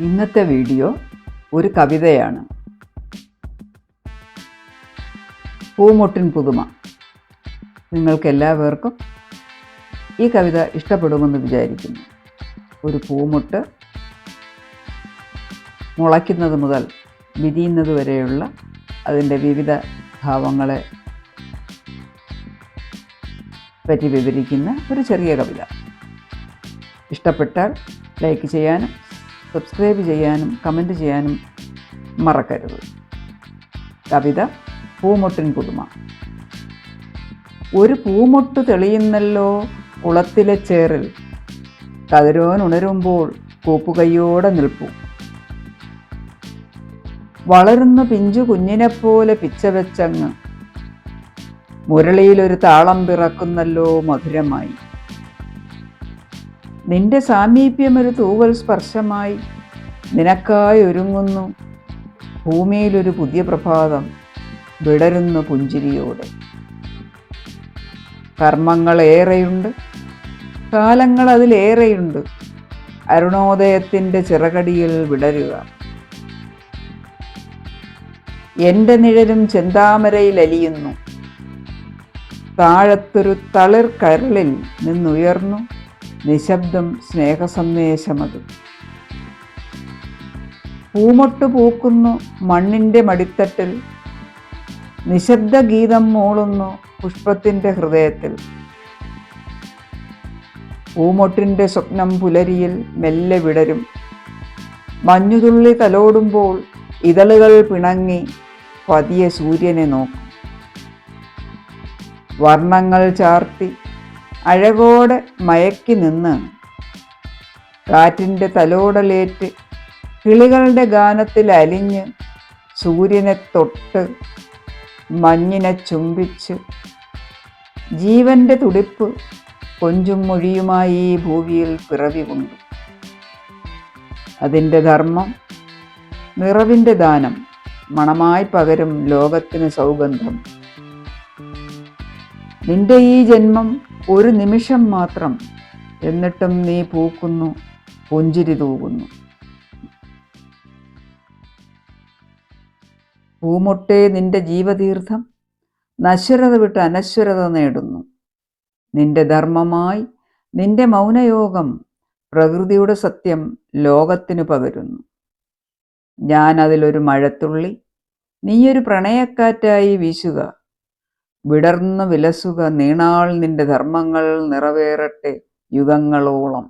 ഇന്നത്തെ വീഡിയോ ഒരു കവിതയാണ്. പൂമൊട്ടിൻ പുതുമ. നിങ്ങൾക്കെല്ലാവർക്കും ഈ കവിത ഇഷ്ടപ്പെടുമെന്ന് വിചാരിക്കുന്നു. ഒരു പൂമൊട്ട് മുളയ്ക്കുന്നത് മുതൽ വിരിയുന്നത് വരെയുള്ള അതിന്റെ വിവിധ ഭാവങ്ങളെ പറ്റി വിവരിക്കുന്ന ഒരു ചെറിയ കവിത. ഇഷ്ടപ്പെട്ടാൽ ലൈക്ക് ചെയ്യാനും സബ്സ്ക്രൈബ് ചെയ്യാനും കമന്റ് ചെയ്യാനും മറക്കരുത്. കവിത പൂമൊട്ടിൻ പുതുമ. ഒരു പൂമൊട്ട് തെളിയുന്നല്ലോ കുളത്തിലെ ചേറിൽ. കതിരോൻ ഉണരുമ്പോൾ കൂപ്പുകൈയോടെ നിൽപ്പൂ. വളരുന്ന പിഞ്ചു കുഞ്ഞിനെപ്പോലെ പിച്ചവെച്ചങ്ങ് മുരളിയിലൊരു താളം പിറക്കുന്നല്ലോ മധുരമായി. നിന്റെ സാമീപ്യം ഒരു തൂവൽ സ്പർശമായി. നിനക്കായി ഒരുങ്ങുന്നു. ഭൂമിയിലൊരു പുതിയ പ്രഭാതം വിടരുന്ന പുഞ്ചിരിയോടെ. കർമ്മങ്ങൾ ഏറെയുണ്ട് കാലങ്ങൾ അതിലേറെയുണ്ട് അരുണോദയത്തിന്റെ ചിറകടിയിൽ വിടരുക. എന്റെ നിഴലും ചെന്താമരയിൽ അലിയുന്നു താഴത്തൊരു തളിർ കരളിൽ നിന്നുയർന്നു. നിശബ്ദം സ്നേഹസന്ദേശമത്. പൂമൊട്ട് പൂക്കുന്നു മണ്ണിന്റെ മടിത്തട്ടിൽ. നിശബ്ദ ഗീതം മൂളുന്നു പുഷ്പത്തിന്റെ ഹൃദയത്തിൽ. പൂമൊട്ടിന്റെ സ്വപ്നം പുലരിയിൽ മെല്ലെ വിടരും. മഞ്ഞുതുള്ളി തലോടുമ്പോൾ ഇതളുകൾ പിണങ്ങി പതിയെ സൂര്യനെ നോക്കും. വർണങ്ങൾ ചാർത്തി അഴകോടെ മയക്കി നിന്ന് കാറ്റിന്റെ തലോടലേറ്റ് കിളികളുടെ ഗാനത്തിൽ അലിഞ്ഞ് സൂര്യനെ തൊട്ട് മഞ്ഞിനെ ചുംബിച്ച് ജീവന്റെ തുടിപ്പ് കൊഞ്ചും മൊഴിയുമായി ഈ ഭൂമിയിൽ പിറവി കൊണ്ടു. അതിന്റെ ധർമ്മം നിറവിന്റെ ദാനം മണമായി പകരും ലോകത്തിന് സൗഗന്ധം. നിന്റെ ഈ ജന്മം ഒരു നിമിഷം മാത്രം എന്നിട്ടും നീ പൂക്കുന്നു പുഞ്ചിരി തൂകുന്നു. പൂമൊട്ടേ നിന്റെ ജീവതീർത്ഥം നശ്വരത വിട്ട് അനശ്വരത നേടുന്നു. നിന്റെ ധർമ്മമായി നിന്റെ മൗനയോഗം പ്രകൃതിയുടെ സത്യം ലോകത്തിനു പകരുന്നു. ഞാൻ അതിലൊരു മഴത്തുള്ളി നീയൊരു പ്രണയക്കാറ്റായി വീശുക. വിടർന്നു വിലസുക നീണാൾ നിന്റെ ധർമ്മങ്ങൾ നിറവേറട്ടെ യുഗങ്ങളോളം.